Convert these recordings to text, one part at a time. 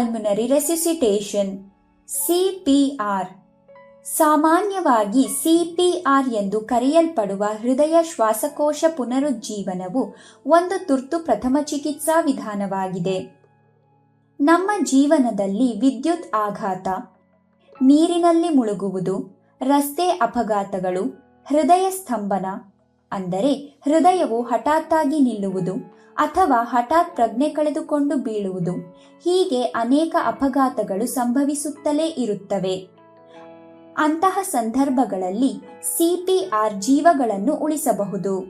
Pulmonary resuscitation CPR ಸಾಮಾನ್ಯವಾಗಿ CPR ಎಂದು ಕರೆಯಲ್ಪಡುವ ಹೃದಯ ಶ್ವಾಸಕೋಶ ಪುನರುಜ್ಜೀವನವು ಒಂದು ತುರ್ತು ಪ್ರಥಮ ಚಿಕಿತ್ಸಾ ವಿಧಾನವಾಗಿದೆ. ನಮ್ಮ ಜೀವನದಲ್ಲಿ ವಿದ್ಯುತ್ ಆಘಾತ, ನೀರಿನಲ್ಲಿ ಮುಳುಗುವುದು, ರಸ್ತೆ ಅಪಘಾತಗಳು, ಹೃದಯ ಸ್ತಂಭನ ಅಂದರೆ ಹೃದಯವು ಹಠಾತ್ತಾಗಿ ನಿಲ್ಲುವುದು ಅಥವಾ ಹಠಾತ್ ಪ್ರಜ್ಞೆ ಕಳೆದುಕೊಂಡು ಬೀಳುವುದು. ಹೀಗೆ ಅನೇಕ ಅಪಘಾತಗಳು ಸಂಭವಿಸುತ್ತಲೇ ಇರುತ್ತವೆ. ಅಂತಹ ಸಂದರ್ಭಗಳಲ್ಲಿ ಸಿಪಿಆರ್ ಜೀವಗಳನ್ನು ಉಳಿಸಬಹುದು.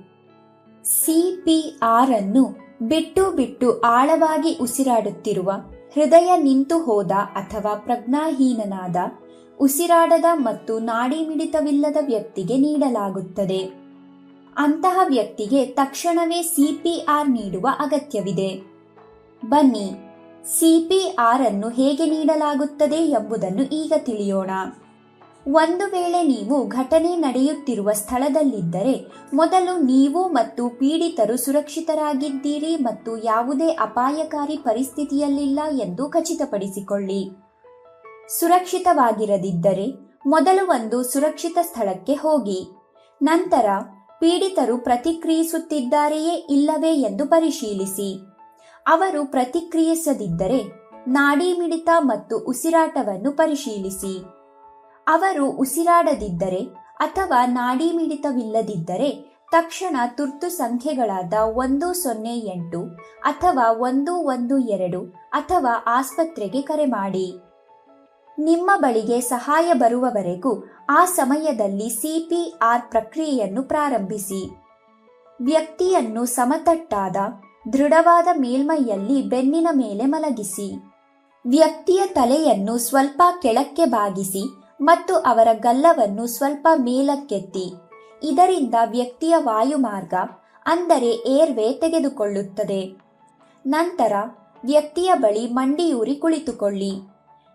ಸಿಪಿಆರ್ ಅನ್ನು ಬಿಟ್ಟು ಬಿಟ್ಟು ಆಳವಾಗಿ ಉಸಿರಾಡುತ್ತಿರುವ ಹೃದಯ ನಿಂತು ಹೋದ ಅಥವಾ ಪ್ರಜ್ಞಾಹೀನನಾದ, ಉಸಿರಾಡದ ಮತ್ತು ನಾಡಿ ಮಿಡಿತವಿಲ್ಲದ ವ್ಯಕ್ತಿಗೆ ನೀಡಲಾಗುತ್ತದೆ. ಅಂತಹ ವ್ಯಕ್ತಿಗೆ ತಕ್ಷಣವೇ ಸಿಪಿಆರ್ ನೀಡುವ ಅಗತ್ಯವಿದೆ. ಬನ್ನಿ ಸಿಪಿಆರ್ ಅನ್ನು ಹೇಗೆ ನೀಡಲಾಗುತ್ತದೆ ಎಂಬುದನ್ನು ಈಗ ತಿಳಿಯೋಣ. ಒಂದು ವೇಳೆ ನೀವು ಘಟನೆ ನಡೆಯುತ್ತಿರುವ ಸ್ಥಳದಲ್ಲಿದ್ದರೆ ಮೊದಲು ನೀವು ಮತ್ತು ಪೀಡಿತರು ಸುರಕ್ಷಿತರಾಗಿದ್ದೀರಿ ಮತ್ತು ಯಾವುದೇ ಅಪಾಯಕಾರಿ ಪರಿಸ್ಥಿತಿಯಲ್ಲಿಲ್ಲ ಎಂದು ಖಚಿತಪಡಿಸಿಕೊಳ್ಳಿ. ಸುರಕ್ಷಿತವಾಗಿರದಿದ್ದರೆ ಮೊದಲು ಒಂದು ಸುರಕ್ಷಿತ ಸ್ಥಳಕ್ಕೆ ಹೋಗಿ, ನಂತರ ಪೀಡಿತರು ಪ್ರತಿಕ್ರಿಯಿಸುತ್ತಿದ್ದಾರೆಯೇ ಇಲ್ಲವೇ ಎಂದು ಪರಿಶೀಲಿಸಿ. ಅವರು ಪ್ರತಿಕ್ರಿಯಿಸದಿದ್ದರೆ ನಾಡಿ ಮಿಡಿತ ಮತ್ತು ಉಸಿರಾಟವನ್ನು ಪರಿಶೀಲಿಸಿ. ಅವರು ಉಸಿರಾಡದಿದ್ದರೆ ಅಥವಾ ನಾಡಿ ಮಿಡಿತವಿಲ್ಲದಿದ್ದರೆ ತಕ್ಷಣ ತುರ್ತು ಸಂಖ್ಯೆಗಳಾದ ಒಂದು ಸೊನ್ನೆ ಎಂಟು ಅಥವಾ ಒಂದು ಒಂದು ಎರಡು ಅಥವಾ ಆಸ್ಪತ್ರೆಗೆ ಕರೆ ಮಾಡಿ. ನಿಮ್ಮ ಬಳಿಗೆ ಸಹಾಯ ಬರುವವರೆಗೂ ಆ ಸಮಯದಲ್ಲಿ ಸಿಪಿಆರ್ ಪ್ರಕ್ರಿಯೆಯನ್ನು ಪ್ರಾರಂಭಿಸಿ. ವ್ಯಕ್ತಿಯನ್ನು ಸಮತಟ್ಟಾದ, ದೃಢವಾದ ಮೇಲ್ಮೈಯಲ್ಲಿ ಬೆನ್ನಿನ ಮೇಲೆ ಮಲಗಿಸಿ. ವ್ಯಕ್ತಿಯ ತಲೆಯನ್ನು ಸ್ವಲ್ಪ ಕೆಳಕ್ಕೆ ಬಾಗಿಸಿ ಮತ್ತು ಅವರ ಗಲ್ಲವನ್ನು ಸ್ವಲ್ಪ ಮೇಲಕ್ಕೆತ್ತಿ. ಇದರಿಂದ ವ್ಯಕ್ತಿಯ ವಾಯುಮಾರ್ಗ, ಅಂದರೆ ಏರ್ವೇ ತೆಗೆದುಕೊಳ್ಳುತ್ತದೆ. ನಂತರ ವ್ಯಕ್ತಿಯ ಬಳಿ ಮಂಡಿಯೂರಿ ಕುಳಿತುಕೊಳ್ಳಿ.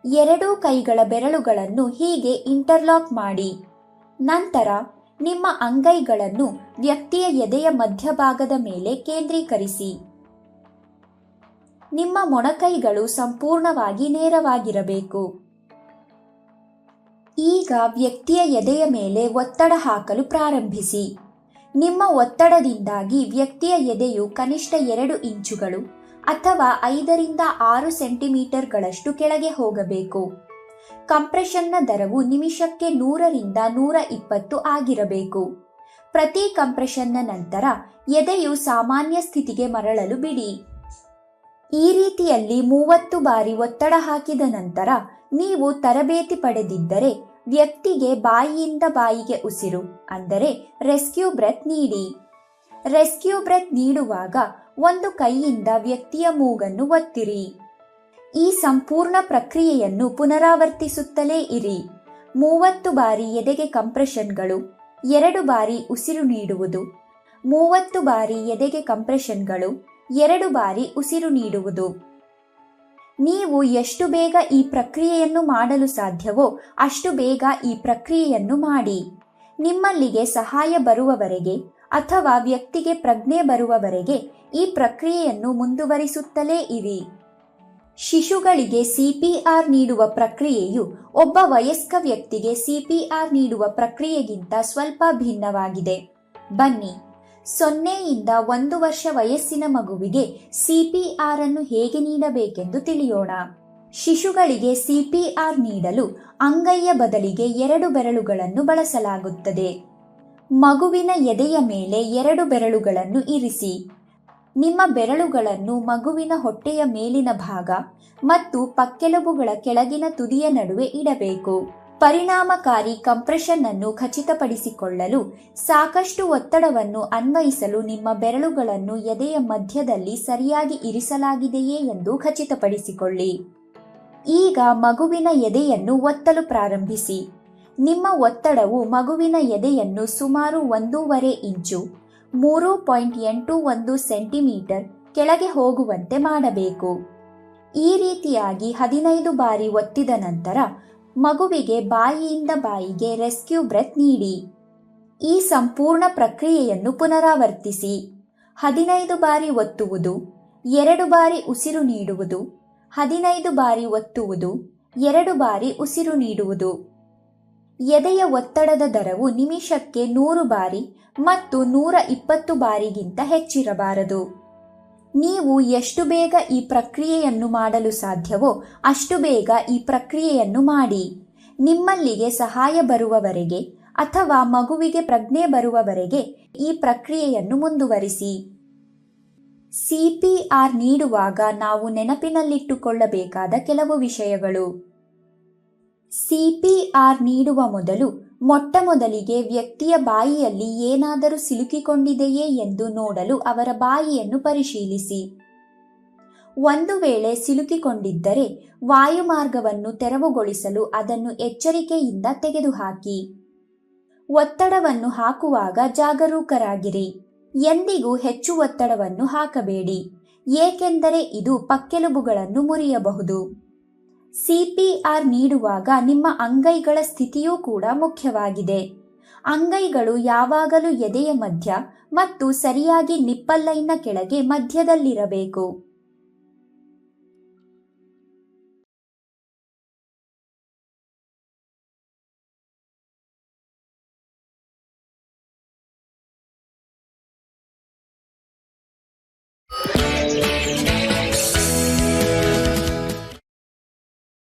ಎರಡೂ ಕೈಗಳ ಬೆರಳುಗಳನ್ನು ಹೀಗೆ ಇಂಟರ್ಲಾಕ್ ಮಾಡಿ. ನಂತರ ನಿಮ್ಮ ಅಂಗೈಗಳನ್ನು ವ್ಯಕ್ತಿಯ ಎದೆಯ ಮಧ್ಯಭಾಗದ ಮೇಲೆ ಕೇಂದ್ರೀಕರಿಸಿ. ನಿಮ್ಮ ಮೊಣಕೈಗಳು ಸಂಪೂರ್ಣವಾಗಿ ನೇರವಾಗಿರಬೇಕು. ಈಗ ವ್ಯಕ್ತಿಯ ಎದೆಯ ಮೇಲೆ ಒತ್ತಡ ಹಾಕಲು ಪ್ರಾರಂಭಿಸಿ. ನಿಮ್ಮ ಒತ್ತಡದಿಂದಾಗಿ ವ್ಯಕ್ತಿಯ ಎದೆಯು ಕನಿಷ್ಠ ಎರಡು ಇಂಚುಗಳು ಅಥವಾ ಐದರಿಂದ ಆರು ಸೆಂಟಿಮೀಟರ್ಗಳಷ್ಟು ಕೆಳಗೆ ಹೋಗಬೇಕು. ಕಂಪ್ರೆಷನ್ನ ದರವು ನಿಮಿಷಕ್ಕೆ ನೂರರಿಂದ ನೂರ ಇಪ್ಪತ್ತು ಆಗಿರಬೇಕು. ಪ್ರತಿ ಕಂಪ್ರೆಷನ್ನ ನಂತರ ಎದೆಯು ಸಾಮಾನ್ಯ ಸ್ಥಿತಿಗೆ ಮರಳಲು ಬಿಡಿ. ಈ ರೀತಿಯಲ್ಲಿ ಮೂವತ್ತು ಬಾರಿ ಒತ್ತಡ ಹಾಕಿದ ನಂತರ ನೀವು ತರಬೇತಿ ಪಡೆದಿದ್ದರೆ ವ್ಯಕ್ತಿಗೆ ಬಾಯಿಯಿಂದ ಬಾಯಿಗೆ ಉಸಿರು, ಅಂದರೆ ರೆಸ್ಕ್ಯೂ ಬ್ರೆತ್ ನೀಡಿ. ರೆಸ್ಕ್ಯೂ ಬ್ರೆತ್ ನೀಡುವಾಗ ಒಂದು ಕೈಯಿಂದ ವ್ಯಕ್ತಿಯ ಮೂಗನ್ನು ಒತ್ತಿರಿ. ಈ ಸಂಪೂರ್ಣ ಪ್ರಕ್ರಿಯೆಯನ್ನು ಪುನರಾವರ್ತಿಸುತ್ತಲೇ ಇರಿ. ಮೂವತ್ತು ಬಾರಿ ಎದೆಗೆ ಕಂಪ್ರೆಷನ್ಗಳು, ಎರಡು ಬಾರಿ ಉಸಿರು ನೀಡುವುದು, ಮೂವತ್ತು ಬಾರಿ ಎದೆಗೆ ಕಂಪ್ರೆಷನ್ಗಳು, ಎರಡು ಬಾರಿ ಉಸಿರು ನೀಡುವುದು. ನೀವು ಎಷ್ಟು ಬೇಗ ಈ ಪ್ರಕ್ರಿಯೆಯನ್ನು ಮಾಡಲು ಸಾಧ್ಯವೋ ಅಷ್ಟು ಬೇಗ ಈ ಪ್ರಕ್ರಿಯೆಯನ್ನು ಮಾಡಿ. ನಿಮ್ಮಲ್ಲಿಗೆ ಸಹಾಯ ಬರುವವರೆಗೆ ಅಥವಾ ವ್ಯಕ್ತಿಗೆ ಪ್ರಜ್ಞೆ ಬರುವವರೆಗೆ ಈ ಪ್ರಕ್ರಿಯೆಯನ್ನು ಮುಂದುವರಿಸುತ್ತಲೇ ಇರಿ. ಶಿಶುಗಳಿಗೆ ಸಿಪಿಆರ್ ನೀಡುವ ಪ್ರಕ್ರಿಯೆಯು ಒಬ್ಬ ವಯಸ್ಕ ವ್ಯಕ್ತಿಗೆ ಸಿಪಿಆರ್ ನೀಡುವ ಪ್ರಕ್ರಿಯೆಗಿಂತ ಸ್ವಲ್ಪ ಭಿನ್ನವಾಗಿದೆ. ಬನ್ನಿ. ಸೊನ್ನೆಯಿಂದ ಒಂದು ವರ್ಷ ವಯಸ್ಸಿನ ಮಗುವಿಗೆ ಸಿಪಿಆರ್ ಅನ್ನು ಹೇಗೆ ನೀಡಬೇಕೆಂದು ತಿಳಿಯೋಣ. ಶಿಶುಗಳಿಗೆ ಸಿಪಿಆರ್ ನೀಡಲು ಅಂಗೈಯ ಬದಲಿಗೆ ಎರಡು ಬೆರಳುಗಳನ್ನು ಬಳಸಲಾಗುತ್ತದೆ. ಮಗುವಿನ ಎದೆಯ ಮೇಲೆ ಎರಡು ಬೆರಳುಗಳನ್ನು ಇರಿಸಿ. ನಿಮ್ಮ ಬೆರಳುಗಳನ್ನು ಮಗುವಿನ ಹೊಟ್ಟೆಯ ಮೇಲಿನ ಭಾಗ ಮತ್ತು ಪಕ್ಕೆಲುಬುಗಳ ಕೆಳಗಿನ ತುದಿಯ ನಡುವೆ ಇಡಬೇಕು. ಪರಿಣಾಮಕಾರಿ ಕಂಪ್ರೆಷನ್ ಅನ್ನು ಖಚಿತಪಡಿಸಿಕೊಳ್ಳಲು ಸಾಕಷ್ಟು ಒತ್ತಡವನ್ನು ಅನ್ವಯಿಸಲು ನಿಮ್ಮ ಬೆರಳುಗಳನ್ನು ಎದೆಯ ಮಧ್ಯದಲ್ಲಿ ಸರಿಯಾಗಿ ಇರಿಸಲಾಗಿದೆಯೇ ಎಂದು ಖಚಿತಪಡಿಸಿಕೊಳ್ಳಿ. ಈಗ ಮಗುವಿನ ಎದೆಯನ್ನು ಒತ್ತಲು ಪ್ರಾರಂಭಿಸಿ. ನಿಮ್ಮ ಒತ್ತಡವು ಮಗುವಿನ ಎದೆಯನ್ನು ಸುಮಾರು ಒಂದೂವರೆ ಇಂಚು, ಮೂರು ಪಾಯಿಂಟ್ ಎಂಟು ಒಂದು ಸೆಂಟಿಮೀಟರ್ ಕೆಳಗೆ ಹೋಗುವಂತೆ ಮಾಡಬೇಕು. ಈ ರೀತಿಯಾಗಿ ಹದಿನೈದು ಬಾರಿ ಒತ್ತಿದ ನಂತರ ಮಗುವಿಗೆ ಬಾಯಿಯಿಂದ ಬಾಯಿಗೆ ರೆಸ್ಕ್ಯೂ ಬ್ರೆತ್ ನೀಡಿ. ಈ ಸಂಪೂರ್ಣ ಪ್ರಕ್ರಿಯೆಯನ್ನು ಪುನರಾವರ್ತಿಸಿ. ಹದಿನೈದು ಬಾರಿ ಒತ್ತುವುದು, ಎರಡು ಬಾರಿ ಉಸಿರು ನೀಡುವುದು, ಹದಿನೈದು ಬಾರಿ ಒತ್ತುವುದು, ಎರಡು ಬಾರಿ ಉಸಿರು ನೀಡುವುದು. ಎದೆಯ ಒತ್ತಡದ ದರವು ನಿಮಿಷಕ್ಕೆ ನೂರು ಬಾರಿ ಮತ್ತು ನೂರ ಇಪ್ಪತ್ತು ಬಾರಿಗಿಂತ ಹೆಚ್ಚಿರಬಾರದು. ನೀವು ಎಷ್ಟು ಬೇಗ ಈ ಪ್ರಕ್ರಿಯೆಯನ್ನು ಮಾಡಲು ಸಾಧ್ಯವೋ ಅಷ್ಟು ಬೇಗ ಈ ಪ್ರಕ್ರಿಯೆಯನ್ನು ಮಾಡಿ. ನಿಮ್ಮಲ್ಲಿಗೆ ಸಹಾಯ ಬರುವವರೆಗೆ ಅಥವಾ ಮಗುವಿಗೆ ಪ್ರಜ್ಞೆ ಬರುವವರೆಗೆ ಈ ಪ್ರಕ್ರಿಯೆಯನ್ನು ಮುಂದುವರಿಸಿ. ಸಿಪಿಆರ್ ನೀಡುವಾಗ ನಾವು ನೆನಪಿನಲ್ಲಿಟ್ಟುಕೊಳ್ಳಬೇಕಾದ ಕೆಲವು ವಿಷಯಗಳು. ಸಿಪಿಆರ್ ನೀಡುವ ಮೊದಲು ಮೊಟ್ಟಮೊದಲಿಗೆ ವ್ಯಕ್ತಿಯ ಬಾಯಿಯಲ್ಲಿ ಏನಾದರೂ ಸಿಲುಕಿಕೊಂಡಿದೆಯೇ ಎಂದು ನೋಡಲು ಅವರ ಬಾಯಿಯನ್ನು ಪರಿಶೀಲಿಸಿ. ಒಂದು ವೇಳೆ ಸಿಲುಕಿಕೊಂಡಿದ್ದರೆ ವಾಯುಮಾರ್ಗವನ್ನು ತೆರವುಗೊಳಿಸಲು ಅದನ್ನು ಎಚ್ಚರಿಕೆಯಿಂದ ತೆಗೆದುಹಾಕಿ. ಒತ್ತಡವನ್ನು ಹಾಕುವಾಗ ಜಾಗರೂಕರಾಗಿರಿ. ಎಂದಿಗೂ ಹೆಚ್ಚು ಒತ್ತಡವನ್ನು ಹಾಕಬೇಡಿ. ಏಕೆಂದರೆ ಇದು ಪಕ್ಕೆಲುಬುಗಳನ್ನು ಮುರಿಯಬಹುದು. ಸಿಪಿಆರ್ ನೀಡುವಾಗ ನಿಮ್ಮ ಅಂಗೈಗಳ ಸ್ಥಿತಿಯೂ ಕೂಡ ಮುಖ್ಯವಾಗಿದೆ. ಅಂಗೈಗಳು ಯಾವಾಗಲೂ ಎದೆಯ ಮಧ್ಯ ಮತ್ತು ಸರಿಯಾಗಿ ನಿಪ್ಪಲ್ಲೈನ ಕೆಳಗೆ ಮಧ್ಯದಲ್ಲಿರಬೇಕು.